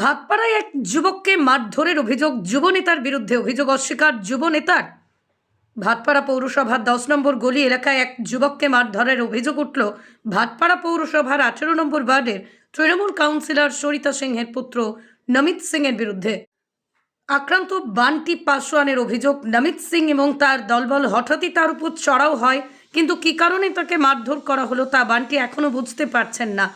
ভাতপাড়ায় এক যুবককে মারধরের অভিযোগ, যুবনেতার বিরুদ্ধে অভিযোগ অস্বীকার, যুবনেতার। ভাতপাড়া পৌরসভার দশ নম্বর গলি এলাকায় এক যুবককে মারধরের অভিযোগ উঠল। ভাতপাড়া পৌরসভার আঠেরো নম্বর ওয়ার্ডের তৃণমূল কাউন্সিলর সরিতা সিংহের পুত্র নমিত সিংয়ের বিরুদ্ধে আক্রান্ত বান্টি পাসওয়ানের অভিযোগ, নমিত সিং এবং তার দলবল হঠাৎই তার উপর চড়াও হয়। কিন্তু কী কারণে তাকে মারধর করা হলো তা বান্টি এখনও বুঝতে পারছেন না।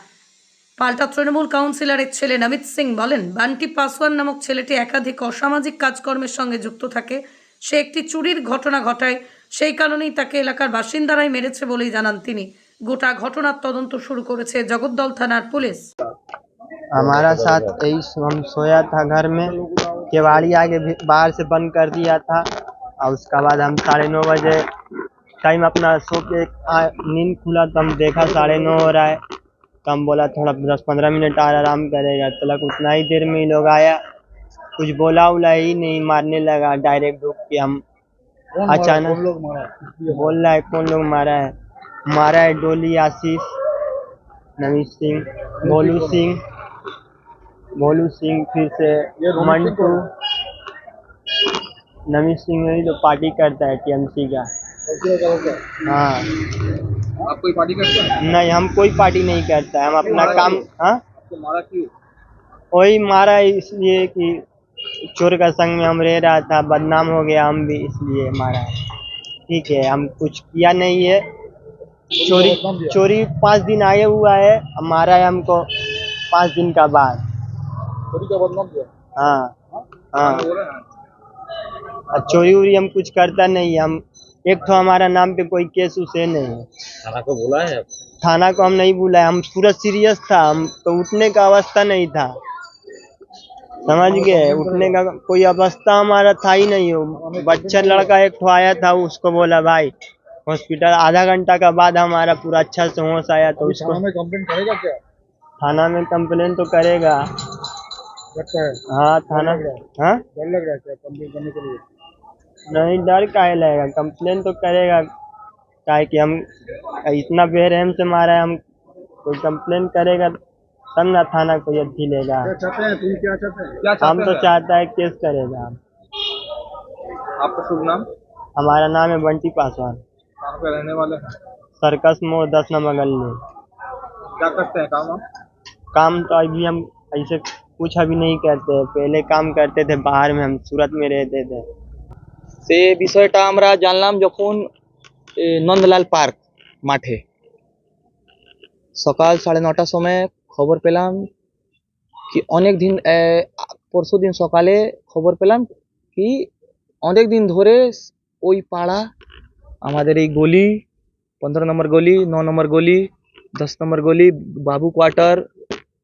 পাল্টা তৃণমূল কাউন্সিলরের ছেলে নমিত সিং বলেন বান্টি পাসওয়ান নামক ছেলেটি একাধিক অসামাজিক কাজকর্মের সঙ্গে যুক্ত থাকে সে একটি চুরির ঘটনা ঘটায় সেই কারণেই তাকে এলাকার বাসিন্দারাই মেরেছে বলেই জানান তিনি গোটা ঘটনার তদন্ত শুরু করেছে জগদ্দল থানার পুলিশ हमारा साथ यही हम सोया था घर में केवाड़ी आगे भी- बाहर से बंद कर दिया था और उसका बाद हम साढ़े नौ बजे टाइम अपना सो के आ- नींद खुला तो हम देखा साढ़े नौ हो रहा है तो हम बोला थोड़ा दस पंद्रह मिनट और आराम करेगा। तो लगा उतना ही देर में ही लोग आया। कुछ बोला उला ही नहीं मारने लगा। डायरेक्ट ढुक के हम अचानक बोल रहा है कौन लोग मारा है? मारा है डोली आशीष नवीन सिंह भोलू सिंह भोलू सिंह फिर से मंटू। नवीन सिंह तो पार्टी करता है टीएमसी का। हाँ। आप कोई पार्टी करते हैं? नहीं हम कोई पार्टी नहीं करता है हम अपना काम हाँ? मारा क्यों? वही मारा इसलिए कि चोर का संग में हम रह रहा था बदनाम हो गया हम भी इसलिए मारा है। ठीक है हम कुछ किया नहीं है। चोरी चोरी पाँच दिन आए हुआ है मारा है हमको पाँच दिन का बाद। चोरी का बदनाम किया? हाँ हाँ? हैं। चोरी वोरी हम कुछ करता नहीं हम एक तो हमारा नाम पे कोई केस उस है। नहीं थाना को बोला है? थाना को हम नहीं बुलाए हम पूरा सीरियस था हम तो उठने का अवस्था नहीं था। समझ गए? उठने का कोई अवस्था हमारा था ही नहीं। हो बच्चा लड़का एक ठो आया था उसको बोला भाई हॉस्पिटल आधा घंटा का बाद हमारा पूरा अच्छा से होश आया तो उसको में कंप्लेंट करेगा क्या? थाना में कंप्लेन तो करेगा। हाँ। थाना हाँ। डर लग रहा है क्या कंप्लेंट करने के लिए? नहीं डर काहे लगेगा। कंप्लेन तो करेगा। काहे कि हम इतना बेरहम से मारा है हम कोई कंप्लेन करेगा तब ना थाना कोई अच्छी लेगा। क्या चाहते हैं? तुम क्या चाहते हैं? क्या हम तो चाहता है केस करेगा। आपका शुभ नाम? हमारा नाम है बंटी पासवान। कहाँ पे रहने वाले हैं? सर्कस मोड़ दस नंबर गली। क्या करते हैं काम काम तो अभी हम ऐसे कुछ अभी नहीं करते। पहले काम करते थे बाहर में हम सूरत में रहते थे। সে বিষয়টা আমরা জানলাম যখন এ, নন্দলাল পার্ক মাঠে। সকাল সাড়ে নটার সময় খবর পেলাম কি অনেক দিন পরশু দিন সকালে খবর পেলাম কি অনেক দিন ধরে ওই পাড়া আমাদের এই গলি পনেরো নম্বর গলি ন নম্বর গলি দশ নম্বর গলি বাবু quarter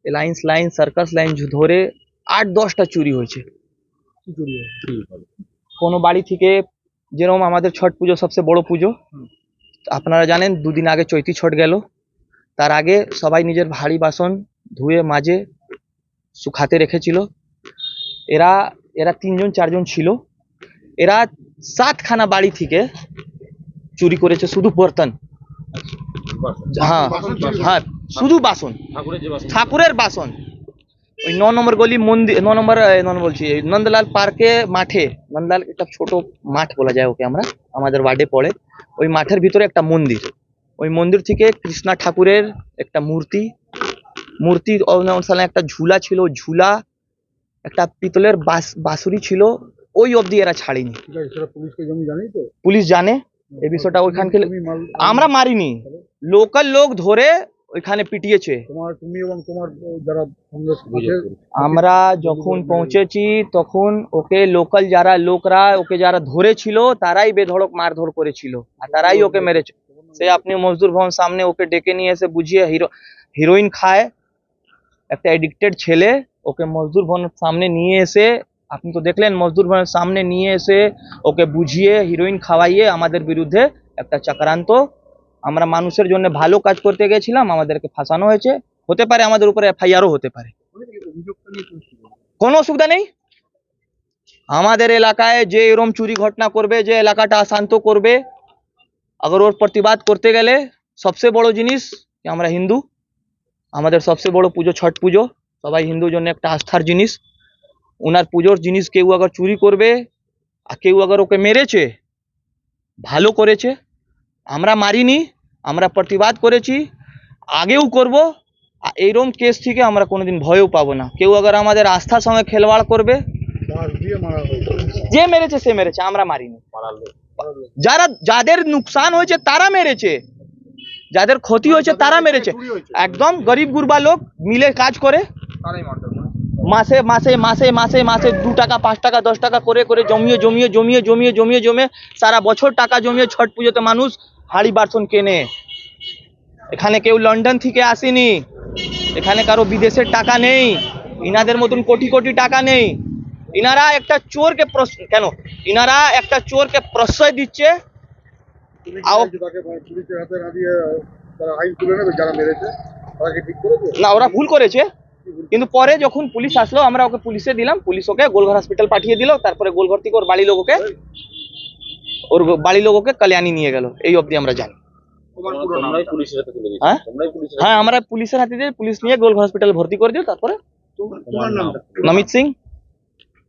lines line circus line ধরে আট দশটা চুরি হয়েছে। কোনো বাড়ি থেকে যেরকম আমাদের ছট পুজো সবচেয়ে বড় পুজো আপনারা জানেন দুদিন আগে চৈতি ছট গেল। তার আগে সবাই নিজের ভারী বাসন ধুয়ে মাঝে শুকাতে রেখেছিল। এরা এরা তিনজন চারজন ছিল। এরা সাতখানা বাড়ি থেকে চুরি করেছে শুধু বর্তন। হ্যাঁ হ্যাঁ শুধু বাসন। ঠাকুরের বাসন। ওই ন নম্বর গলি মন্দির ন নম্বর ন বলছি নন্দলাল পার্কে মাঠে নন্দলাল একটা ছোট মাঠ বলা যায় ওকে আমরা আমাদের ওয়ার্ডে পড়ে ওই মাঠের ভিতরে একটা মন্দির। ওই মন্দির থেকে কৃষ্ণা ঠাকুরের একটা মূর্তি মূর্তি অনুসারে একটা ঝুলা ছিল ঝুলা একটা পিতলের বাস বাঁশুরি ছিল ওই অবধি এরা ছাড়েনি। পুলিশ জানে এই বিষয়টা ওইখানকে আমরা মারিনি। লোকাল লোক ধরে ওইখানে পিটিয়েছে। তোমার তুমি এবং তোমার যারা আমরা যখন পৌঁছেছি তখন ওকে লোকাল যারা লোকরা ওকে যারা ধরেছিল তারাই বেধড়ক মারধর করেছিল। আর তারাই ওকে মেরেছে। সে আপনি মজদুর ভবন সামনে ওকে ডেকে নিয়ে এসে বুঝিয়ে হিরো হিরোইন খায়। একটা এডিক্টেড ছেলে ওকে মজদুর ভবনের সামনে নিয়ে এসে আপনি তো দেখলেন মজদুর ভবনের সামনে নিয়ে এসে ওকে বুঝিয়ে হিরোইন খাওয়াইয়ে আমাদের বিরুদ্ধে একটা চক্রান্ত আমরা মানুষের জন্য ভালো কাজ করতে গেছিলাম, আমাদেরকে ফাঁসানো হয়েছে। হতে পারে আমাদের উপরে এফআইআরও হতে পারে। কোনো অসুবিধা নেই। আমাদের এলাকায় যে এরম চুরি ঘটনা করবে, যে এলাকাটা অশান্ত করবে আগর ওর প্রতিবাদ করতে গেলে সবচেয়ে বড় জিনিস আমরা হিন্দু? আমাদের সবচেয়ে বড় পুজো ছট পুজো। সবাই হিন্দু জন্য একটা আস্থার জিনিস। ওনার পুজোর জিনিস কেউ আবার চুরি করবে, আর কেউ আবার ওকে মেরেছে, ভালো করেছে। আমরা মারিনি, আমরা প্রতিবাদ করেছি, আগেও করব এইরকম কেস থেকে আমরা কোনোদিন ভয়ও পাবো না। কেউ আবার আমাদের আস্থার সঙ্গে খেলবাড় করবে। যে মেরেছে, সে মেরেছে, আমরা মারিনি। যারা, যাদের নুকসান হয়েছে, তারা মেরেছে। যাদের ক্ষতি হয়েছে, তারা মেরেছে। একদম গরিব গুরবা লোক মিলে কাজ করে। মাসে মাসে মাসে মাসে মাসে দু টাকা, পাঁচ টাকা, দশ টাকা করে করে জমিয়ে জমিয়ে জমিয়ে জমিয়ে জমিয়ে জমিয়ে সারা বছর টাকা জমিয়ে ছট পুজোতে মানুষ হাড়ি বাসন কেনে। এখানে কেউ লন্ডন থেকে আসেনি। এখানে কারও বিদেশের টাকা নেই। ইনাদের মতন কোটি কোটি টাকা নেই। ইনারা একটা চোরকে কেন? ইনারা একটা চোরকে প্রশ্রয় দিচ্ছে। না, ওরা ভুল করেছে। কিন্তু পরে যখন পুলিশ আসলো, আমরা ওকে পুলিশে দিলাম। পুলিশ ওকে গোলঘর হসপিটাল পাঠিয়ে দিল। তারপরে গোলঘর থেকে ওর বাড়ি লোক ওকে ওর বাড়ি লোক ওকে কল্যাণী নিয়ে গেল এই অবধি আমরা জানি তোমার পুরো নাম হ্যাঁ হ্যাঁ আমরা পুলিশের হাতে দিয়ে পুলিশ নিয়ে গোলঘর হসপিটাল ভর্তি করে দিও তারপরে তোমার নামটা নমিত সিং